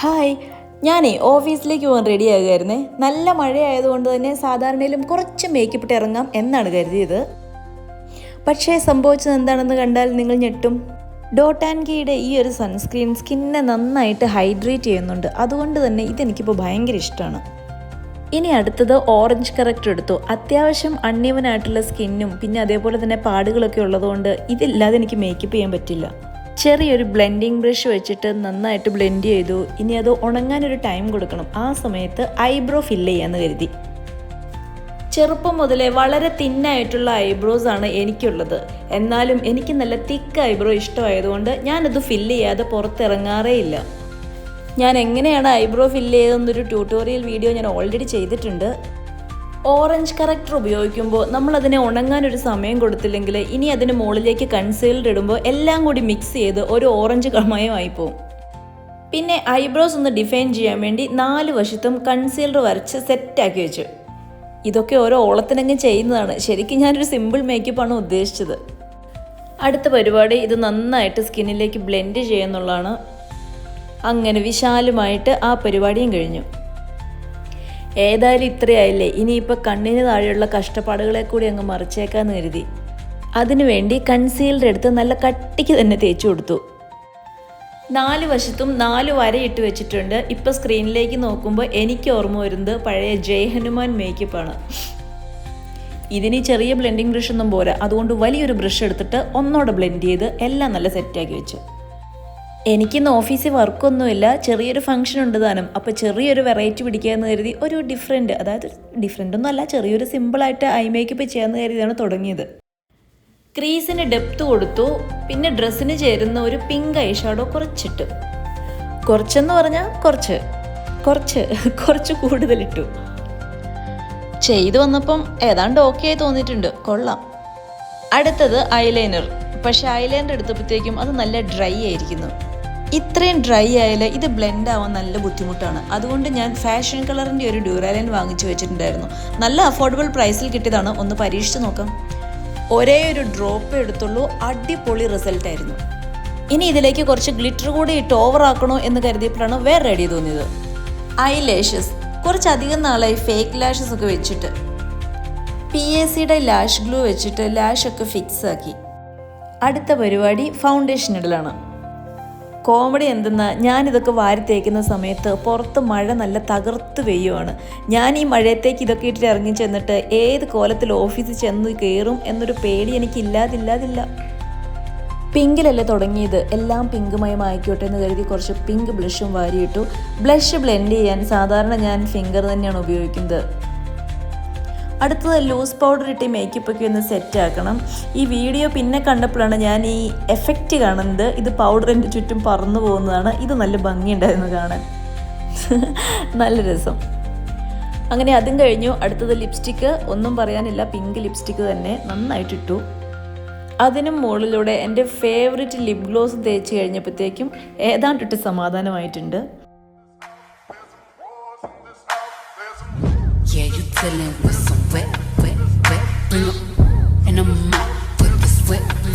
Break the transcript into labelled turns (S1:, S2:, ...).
S1: Hi ഞാനേ ഓഫീസിലേക്ക് പോകാൻ റെഡി ആകുമായിരുന്നേ നല്ല മഴയായതുകൊണ്ട് തന്നെ സാധാരണയിലും കുറച്ച് മേക്കപ്പ് ഇട്ട് ഇറങ്ങാം എന്നാണ് കരുതിയത്. പക്ഷേ സംഭവിച്ചത് എന്താണെന്ന് കണ്ടാൽ നിങ്ങൾ ഞെട്ടും. ഡോട്ട് ആൻഡ് കീയുടെ ഈ ഒരു സൺസ്ക്രീൻ സ്കിന്നെ നന്നായിട്ട് ഹൈഡ്രേറ്റ് ചെയ്യുന്നുണ്ട്. അതുകൊണ്ട് തന്നെ ഇതെനിക്കിപ്പോൾ ഭയങ്കര ഇഷ്ടമാണ്. ഇനി അടുത്തത് ഓറഞ്ച് കറക്റ്റ് എടുത്തു. അത്യാവശ്യം അണ്യവനായിട്ടുള്ള സ്കിന്നും പിന്നെ അതേപോലെ തന്നെ പാടുകളൊക്കെ ഉള്ളതുകൊണ്ട് ഇതില്ലാതെ എനിക്ക് മേക്കപ്പ് ചെയ്യാൻ പറ്റില്ല. ചെറിയൊരു ബ്ലെൻഡിങ് ബ്രഷ് വെച്ചിട്ട് നന്നായിട്ട് ബ്ലെൻഡ് ചെയ്തു. ഇനി അത് ഉണങ്ങാനൊരു ടൈം കൊടുക്കണം. ആ സമയത്ത് ഐബ്രോ ഫില്ല് ചെയ്യാന്ന് കരുതി. ചെറുപ്പം മുതലേ വളരെ തിന്നായിട്ടുള്ള ഐബ്രോസ് ആണ് എനിക്കുള്ളത്. എന്നാലും എനിക്ക് നല്ല തിക്ക് ഐബ്രോ ഇഷ്ടമായതുകൊണ്ട് ഞാനത് ഫില്ല് ചെയ്യാതെ പുറത്തിറങ്ങാറേ ഇല്ല. ഞാൻ എങ്ങനെയാണ് ഐബ്രോ ഫില്ല് ചെയ്തതെന്നൊരു ട്യൂട്ടോറിയൽ വീഡിയോ ഞാൻ ഓൾറെഡി ചെയ്തിട്ടുണ്ട്. ഓറഞ്ച് കറക്റ്റർ ഉപയോഗിക്കുമ്പോൾ നമ്മൾ അതിനെ ഉണങ്ങാൻ ഒരു സമയം കൊടുത്തില്ലെങ്കിൽ ഇനി അതിന് മുകളിലേക്ക് കൺസീൽഡ് ഇടുമ്പോൾ എല്ലാം കൂടി മിക്സ് ചെയ്ത് ഒരു ഓറഞ്ച് കമയമായി പോകും പിന്നെ ഐബ്രോസ് ഒന്ന് ഡിഫൈൻ ചെയ്യാൻ വേണ്ടി നാല് വശത്തും കൺസീലർ വരച്ച് സെറ്റാക്കി വെച്ചു. ഇതൊക്കെ ഓരോ ഓളത്തിനങ്ങ് ചെയ്യുന്നതാണ്. ശരിക്കും ഞാനൊരു സിമ്പിൾ മേക്കപ്പാണ് ഉദ്ദേശിച്ചത്. അടുത്ത പരിപാടി ഇത് നന്നായിട്ട് സ്കിന്നിലേക്ക് ബ്ലെൻഡ് ചെയ്യുന്നുള്ളതാണ്. അങ്ങനെ വിശാലമായിട്ട് ആ പരിപാടിയും കഴിഞ്ഞു. ഏതായാലും ഇത്രയായില്ലേ? ഇനിയിപ്പോൾ കണ്ണിന് താഴെയുള്ള കഷ്ടപ്പാടുകളെ കൂടി അങ്ങ് മറിച്ചേക്കാന്ന് കരുതി. അതിനുവേണ്ടി കൺസീലർ എടുത്ത് നല്ല കട്ടിക്ക് തന്നെ തേച്ചു കൊടുത്തു. നാല് വശത്തും നാല് വരയിട്ട് വെച്ചിട്ടുണ്ട്. ഇപ്പോൾ സ്ക്രീനിലേക്ക് നോക്കുമ്പോൾ എനിക്ക് ഓർമ്മ വരുന്നത് പഴയ ജയ് ഹനുമാൻ മേക്കപ്പാണ് ഇതിന് ചെറിയ ബ്ലെൻഡിങ് ബ്രഷ് ഒന്നും പോരാ. അതുകൊണ്ട് വലിയൊരു ബ്രഷ് എടുത്തിട്ട് ഒന്നോടെ ബ്ലെൻഡ് ചെയ്ത് എല്ലാം നല്ല സെറ്റാക്കി വെച്ചു. എനിക്കിന്ന് ഓഫീസിൽ വർക്കൊന്നുമില്ല. ചെറിയൊരു ഫംഗ്ഷൻ ഉണ്ട് താനും. അപ്പോൾ ചെറിയൊരു വെറൈറ്റി പിടിക്കുക എന്ന് കരുതി ഒരു ഡിഫറെന്റ് അതായത് ഡിഫറെന്റ് ഒന്നും അല്ല ചെറിയൊരു സിമ്പിളായിട്ട് ഐ മേക്കപ്പ് ചെയ്യാമെന്ന് കരുതിയാണ് തുടങ്ങിയത്. ക്രീസിന് ഡെപ്ത് കൊടുത്തു. പിന്നെ ഡ്രസ്സിന് ചേരുന്ന ഒരു പിങ്ക് ഐ ഷാഡോ കുറച്ചിട്ടു. കുറച്ചെന്ന് പറഞ്ഞാൽ കുറച്ച്. കുറച്ച്. കുറച്ച് കൂടുതലിട്ടു. ചെയ്തു വന്നപ്പം ഏതാണ്ട് ഓക്കെ ആയി തോന്നിയിട്ടുണ്ട്. കൊള്ളാം. അടുത്തത് ഐലൈനർ പക്ഷെ ഐലൈനർ എടുത്തപ്പോഴത്തേക്കും അത് നല്ല ഡ്രൈ ആയിരിക്കുന്നു. ഇത്രയും ഡ്രൈ ആയാൽ ഇത് ബ്ലെൻഡ് ആവാൻ നല്ല ബുദ്ധിമുട്ടാണ്. അതുകൊണ്ട് ഞാൻ ഫാഷൻ കളറിന്റെ ഒരു ഡ്യൂറാലൈൻ വാങ്ങിച്ചു വെച്ചിട്ടുണ്ടായിരുന്നു. നല്ല അഫോർഡബിൾ പ്രൈസിൽ കിട്ടിയതാണ്. ഒന്ന് പരീക്ഷിച്ച് നോക്കാം. ഒരേ ഒരു ഡ്രോപ്പ് എടുത്തുള്ളൂ. അടിപൊളി റിസൾട്ട് ആയിരുന്നു. ഇനി ഇതിലേക്ക് കുറച്ച് ഗ്ലിറ്റർ കൂടി ഇട്ട് ഓവർ ആക്കണോ എന്ന് കരുതിയപ്പോഴാണ് വേറെ റെഡി തോന്നിയത്. ഐ ലാഷസ് കുറച്ചധികം നാളായി ഫേക്ക് ലാഷസ് ഒക്കെ വെച്ചിട്ട്. പി എസ് സിയുടെ ലാഷ് ഗ്ലൂ വെച്ചിട്ട് ലാഷ് ഒക്കെ ഫിക്സ് ആക്കി. അടുത്ത പരിപാടി ഫൗണ്ടേഷൻ ഇടലാണ്. കോമഡി എന്തെന്നാ ഞാനിതൊക്കെ വാരി തേക്കുന്ന സമയത്ത് പുറത്ത് മഴ നല്ല തകർത്ത് പെയ്യുവാണ്. ഞാൻ ഈ മഴയത്തേക്ക് ഇതൊക്കെ ഇട്ടിട്ട് ഇറങ്ങി ചെന്നിട്ട് ഏത് കോലത്തിൽ ഓഫീസിൽ ചെന്ന് കയറും എന്നൊരു പേടി എനിക്കില്ലാതില്ലാതില്ല. പിങ്കിലല്ലേ തുടങ്ങിയത്. എല്ലാം പിങ്ക് ആയിക്കോട്ടെ എന്ന് കരുതി കുറച്ച് പിങ്ക് ബ്ലഷും വാരിയിട്ടു. ബ്ലഷ് ബ്ലെൻഡ് ചെയ്യാൻ സാധാരണ ഞാൻ ഫിംഗർ തന്നെയാണ് ഉപയോഗിക്കുന്നത്. അടുത്തത് ലൂസ് പൗഡർ ഇട്ട് മേക്കപ്പ് ഒക്കെ ഒന്ന് സെറ്റ് ആക്കണം. ഈ വീഡിയോ പിന്നെ കണ്ടപ്പോഴാണ് ഞാൻ ഈ എഫക്റ്റ് കാണുന്നത്. ഇത് പൗഡറിന്റെ ചുറ്റും പറന്നു പോകുന്നതാണ്. ഇത് നല്ല ഭംഗിയുണ്ടായിരുന്നു കാണാൻ. നല്ല രസം. അങ്ങനെ അതും കഴിഞ്ഞു. അടുത്തത് ലിപ്സ്റ്റിക്ക് ഒന്നും പറയാനില്ല. പിങ്ക് ലിപ്സ്റ്റിക്ക് തന്നെ നന്നായിട്ടിട്ടു. അതിനും മുകളിലൂടെ എന്റെ ഫേവററ്റ് ലിപ് ഗ്ലോസ് തേച്ച് കഴിഞ്ഞപ്പോഴത്തേക്കും ഏതാണ്ടിട്ട് സമാധാനമായിട്ടുണ്ട്.
S2: Dealing with some wet, wet, wet. Bring 'em, and I'm out with this wet.